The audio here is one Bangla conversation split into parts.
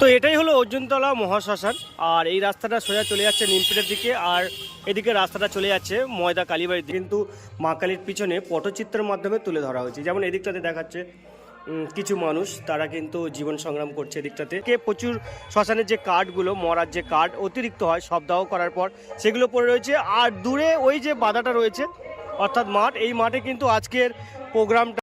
তো এটাই হলো অর্জুনতলা মহাশ্মশান। আর এই রাস্তাটা সোজা চলে যাচ্ছে নিমপিটের দিকে, আর এদিকে রাস্তাটা চলে যাচ্ছে ময়দা কালীবাড়ির দিকে। কিন্তু মা কালীর পিছনে পটচিত্রের মাধ্যমে তুলে ধরা হয়েছে। যেমন এদিকটাতে দেখাচ্ছে কিছু মানুষ, তারা কিন্তু জীবন সংগ্রাম করছে এদিকটাতে। কে প্রচুর শ্মশানের যে কার্ডগুলো মরার যে কার্ড অতিরিক্ত হয় সপ্তাহ করার পর, সেগুলো পড়ে রয়েছে। আর দূরে ওই যে বাধাটা রয়েছে, অর্থাৎ মাঠ, এই মাঠে কিন্তু আজকের প্রোগ্রামটা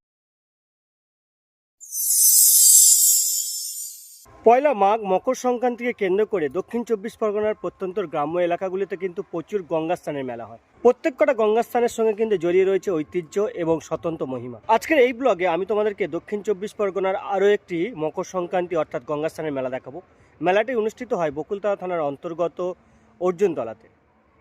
পয়লা মাঘ মকর সংক্রান্তিকে কেন্দ্র করে দক্ষিণ চব্বিশ পরগনার প্রত্যন্ত গ্রাম্য এলাকাগুলিতে কিন্তু প্রচুর গঙ্গাস্থানের মেলা হয়। প্রত্যেক কটা গঙ্গাস্থানের সঙ্গে কিন্তু জড়িয়ে রয়েছে ঐতিহ্য এবং স্বতন্ত্র মহিমা। আজকের এই ব্লগে আমি তোমাদেরকে দক্ষিণ চব্বিশ পরগনার আরও একটি মকর সংক্রান্তি অর্থাৎ গঙ্গাস্থানের মেলা দেখাবো। মেলাটি অনুষ্ঠিত হয় বকুলতলা থানার অন্তর্গত অর্জুনতলাতে।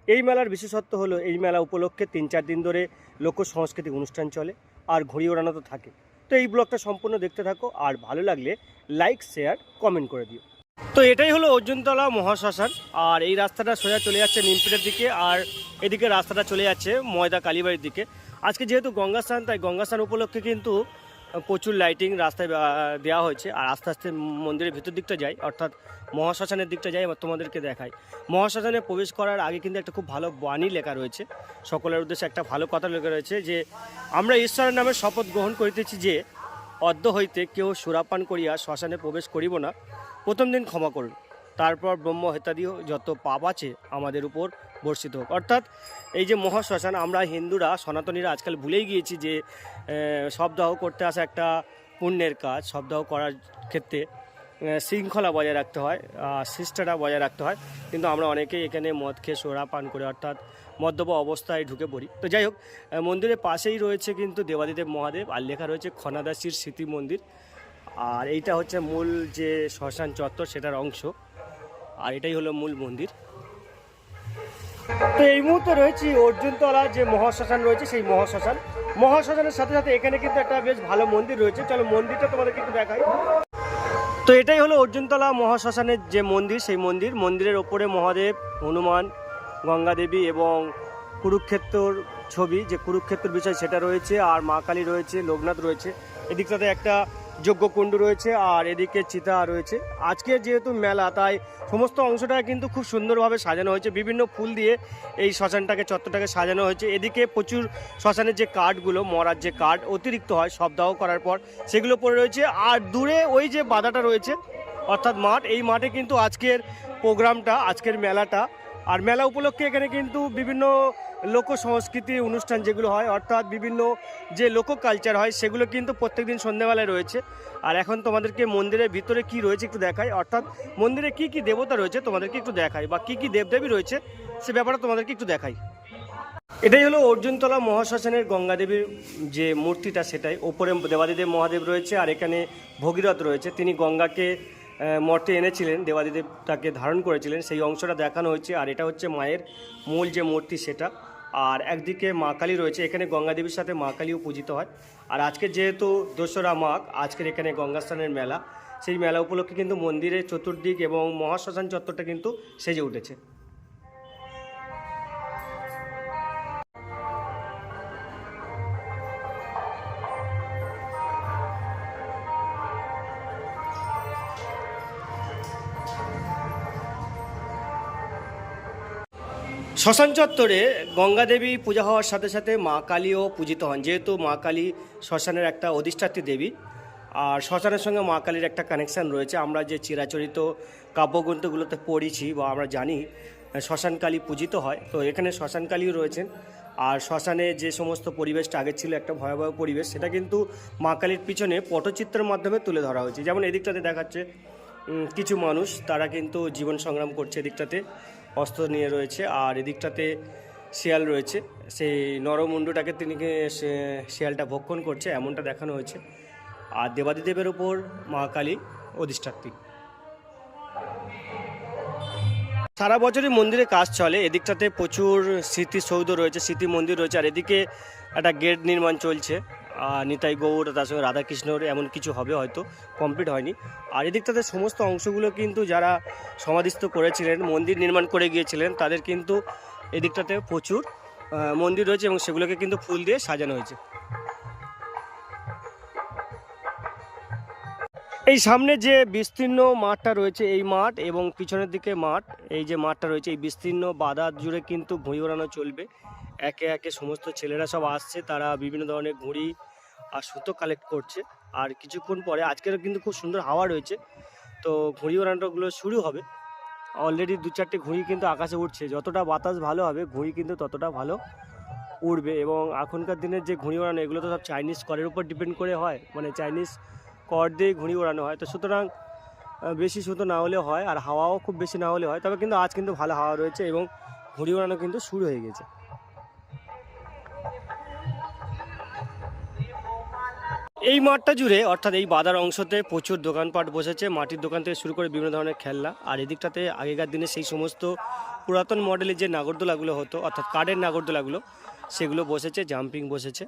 এই মেলার বিশেষত্ব হলো এই মেলা উপলক্ষে তিন চার দিন ধরে লোক সাংস্কৃতিক অনুষ্ঠান চলে, আর ঘুড়ি ওড়ানো তো থাকে। তো এই ব্লগটা সম্পূর্ণ দেখতে থাকো, আর ভালো লাগলে লাইক শেয়ার কমেন্ট করে দিও। তো এটাই হলো অর্জুনতলা মহাশ্মশান, আর এই রাস্তাটা সোজা চলে যাচ্ছে নিমপিটের দিকে, আর এদিকে রাস্তাটা চলে যাচ্ছে ময়দা কালীবাড়ির দিকে। আজকে যেহেতু গঙ্গাস্থান তাই গঙ্গাস্থান উপলক্ষে কিন্তু প্রচুর লাইটিং রাস্তায় দেওয়া হয়েছে। আর আস্তে আস্তে মন্দিরের ভিতর দিকটা যাই, অর্থাৎ মহাশ্মশানের দিকটা যাই এবার তোমাদেরকে দেখাই। মহাশ্মশানে প্রবেশ করার আগে কিন্তু একটা খুব ভালো বাণী লেখা রয়েছে। সকলের উদ্দেশ্যে একটা ভালো কথা লেখা রয়েছে যে, আমরা ঈশ্বরের নামে শপথ গ্রহণ করিতেছি যে, অদ্য হইতে কেউ সুরাপান করিয়া শ্মশানে প্রবেশ করিব না। প্রথম দিন ক্ষমা করুন। তারপর ব্রহ্ম হেতাদিও যত পাপ আছে আমাদের উপর বর্ষিত হোক। অর্থাৎ এই যে মহাশ্মশান, আমরা হিন্দুরা, সনাতনীরা আজকাল ভুলেই গিয়েছি যে শবদাহ করতে আসা একটা পুণ্যের কাজ, শবদাহ করার ক্ষেত্রে শৃঙ্খলা বজায় রাখতে হয় শিষ্টাটা বজায় রাখতে হয়। কিন্তু আমরা অনেকেই এখানে মদ খেয়ে সোরা পান করে, অর্থাৎ মদ্যপ অবস্থায় ঢুকে পড়ি। তো যাই হোক মন্দিরের পাশেই রয়েছে কিন্তু দেবাদিদেব মহাদেব আর লেখা রয়েছে খনাদাসীর স্মৃতি মন্দির আর এইটা হচ্ছে মূল যে শ্মশান চত্বর, সেটার অংশ। আর এটাই হলো মূল মন্দির। তো এই মুহূর্তে রয়েছি অর্জুনতলা যে মহাশ্মশান রয়েছে, সেই মহাশ্মশান। মহাশ্মশানের সাথে সাথে এখানে কিন্তু একটা বেশ ভালো মন্দির রয়েছে। চলো মন্দিরটা তোমাদেরকে কিন্তু দেখাই। তো এটাই হলো অর্জুনতলা মহাশ্মশানের যে মন্দির, সেই মন্দির। মন্দিরের ওপরে মহাদেব, হনুমান গঙ্গা দেবী এবং কুরুক্ষেত্রর ছবি। যে কুরুক্ষেত্রের বিষয়, সেটা রয়েছে। আর মা কালী রয়েছে, লোকনাথ রয়েছে। এদিকটাতে একটা যজ্ঞকুণ্ড রয়েছে আর এদিকে চিতা রয়েছে। আজকে যেহেতু মেলা, তাই সমস্ত অংশটা কিন্তু খুব সুন্দরভাবে সাজানো হয়েছে। বিভিন্ন ফুল দিয়ে এই শ্মশানটাকে, চত্বরটাকে সাজানো হয়েছে। এদিকে প্রচুর শ্মশানের যে কার্ডগুলো মরার যে কার্ড অতিরিক্ত হয় সপ্তাহ করার পর সেগুলো পড়ে রয়েছে। আর দূরে ওই যে বাধাটা রয়েছে, অর্থাৎ মাঠ, এই মাঠে কিন্তু আজকের প্রোগ্রামটা, আজকের মেলাটা। আর মেলা উপলক্ষে এখানে কিন্তু বিভিন্ন লোক সংস্কৃতি অনুষ্ঠান যেগুলো হয়, অর্থাৎ বিভিন্ন যে লোক কালচার হয়, সেগুলো কিন্তু প্রত্যেকদিন সন্ধ্যেবেলায় রয়েছে। আর এখন তোমাদেরকে মন্দিরের ভিতরে কি রয়েছে একটু দেখাই। অর্থাৎ মন্দিরে কি কি দেবতা রয়েছে তোমাদেরকে একটু দেখাই বা কি কি দেবদেবী রয়েছে, সে ব্যাপারে তোমাদেরকে একটু দেখাই। এটাই হলো অর্জুনতলা মহাশ্মশানের গঙ্গাদেবীর যে মূর্তিটা, সেটাই। ওপরে দেবাদিদেব মহাদেব রয়েছে আর এখানে ভগীরথ রয়েছে। তিনি গঙ্গাকে মর্তে এনেছিলেন দেবাদিদেব তাকে ধারণ করেছিলেন, সেই অংশটা দেখানো হয়েছে, আর এটা হচ্ছে মায়ের মূল যে মূর্তি সেটা। আর একদিকে মা কালী রয়েছে, এখানে গঙ্গাদেবীর সাথে মা কালীও পূজিত হয়। আর আজকে যেহেতু দোসরা মাঘ, আজকের এখানে গঙ্গাস্থানের মেলা। সেই মেলা উপলক্ষে কিন্তু মন্দিরের চতুর্দিক এবং মহাশ্মশান চত্বরটা কিন্তু সেজে উঠেছে। শ্মশান চত্বরে গঙ্গা দেবী পূজা হওয়ার সাথে সাথে মা কালীও পূজিত হন, যেহেতু মা কালী শ্মশানের একটা অধিষ্ঠাত্রী দেবী। আর শ্মশানের সঙ্গে মা কালীর একটা কানেকশান রয়েছে। আমরা যে চিরাচরিত কাব্যগ্রন্থগুলোতে পড়েছি বা আমরা জানি, শ্মশান কালী পূজিত হয়। তো এখানে শ্মশান কালীও রয়েছেন। আর শ্মশানে যে সমস্ত পরিবেশটা, আগে ছিল একটা ভয়াবহ পরিবেশ, সেটা কিন্তু মা কালীর পিছনে পটচিত্রের মাধ্যমে তুলে ধরা হয়েছে। যেমন এদিকটাতে দেখাচ্ছে কিছু মানুষ, তারা কিন্তু জীবন সংগ্রাম করছে এদিকটাতে। অস্ত্র নিয়ে রয়েছে, আর এদিকটাতে শিয়াল রয়েছে। সেই নরমুণ্ডটাকে তিনি শিয়ালটা ভক্ষণ করছে, এমনটা দেখানো হয়েছে। আর দেবাদিদেবের ওপর মা কালী অধিষ্ঠাত্রী। সারা বছরই মন্দিরে কাজ চলে, এদিকটাতে প্রচুর স্মৃতিসৌধ রয়েছে স্মৃতি মন্দির রয়েছে, আর এদিকে একটা গেট নির্মাণ চলছে। নিতাই গৌড়, তার সঙ্গে রাধাকৃষ্ণর এমন কিছু হবে হয়তো কমপ্লিট হয়নি। আর এদিক তাদের সমস্ত অংশগুলো কিন্তু যারা সমাধিস্থ করেছিলেন, মন্দির নির্মাণ করে গিয়েছিলেন, তাদের কিন্তু এদিকটাতে প্রচুর মন্দির রয়েছে এবং সেগুলোকে কিন্তু ফুল দিয়ে সাজানো হয়েছে। এই সামনে যে বিস্তীর্ণ মাঠটা রয়েছে এই মাঠ এবং পিছনের দিকে মাঠ, এই যে মাঠটা রয়েছে, এই বিস্তীর্ণ বাধা জুড়ে কিন্তু ঘুড়ি ওড়ানো চলবে। একে একে সমস্ত ছেলেরা সব আসছে, তারা বিভিন্ন ধরনের ঘুড়ি আর সুতো কালেক্ট করছে। আর কিছুক্ষণ পরে আজকের কিন্তু খুব সুন্দর হাওয়া রয়েছে, তো ঘুড়ি ওড়ানোগুলো শুরু হবে। অলরেডি দু চারটে ঘুড়ি কিন্তু আকাশে উঠছে যতটা বাতাস ভালো হবে, ঘুড়ি কিন্তু ততটা ভালো উড়বে। এবং এখনকার দিনের যে ঘুড়ি ওড়ানো, এগুলো তো সব চাইনিজ করের উপর ডিপেন্ড করে হয় মানে চাইনিজ কর দিয়ে ঘুড়ি ওড়ানো হয়। তো সুতরাং বেশি সুতো না হলে হয় আর হাওয়াও খুব বেশি না হলে হয়। তবে কিন্তু আজ কিন্তু ভালো হাওয়া রয়েছে এবং ঘুড়ি ওড়ানো কিন্তু শুরু হয়ে গেছে। এই মাঠটা জুড়ে, অর্থাৎ এই বাজার অংশতে প্রচুর দোকানপাট বসেছে। মাটির দোকান থেকে শুরু করে বিভিন্ন ধরনের খেলনা। আর এদিকটাতে আগেকার দিনে সেই সমস্ত পুরাতন মডেলের যে নাগরদোলাগুলো হতো, অর্থাৎ কাঠের নাগরদোলাগুলো, সেগুলো বসেছে, জাম্পিং বসেছে।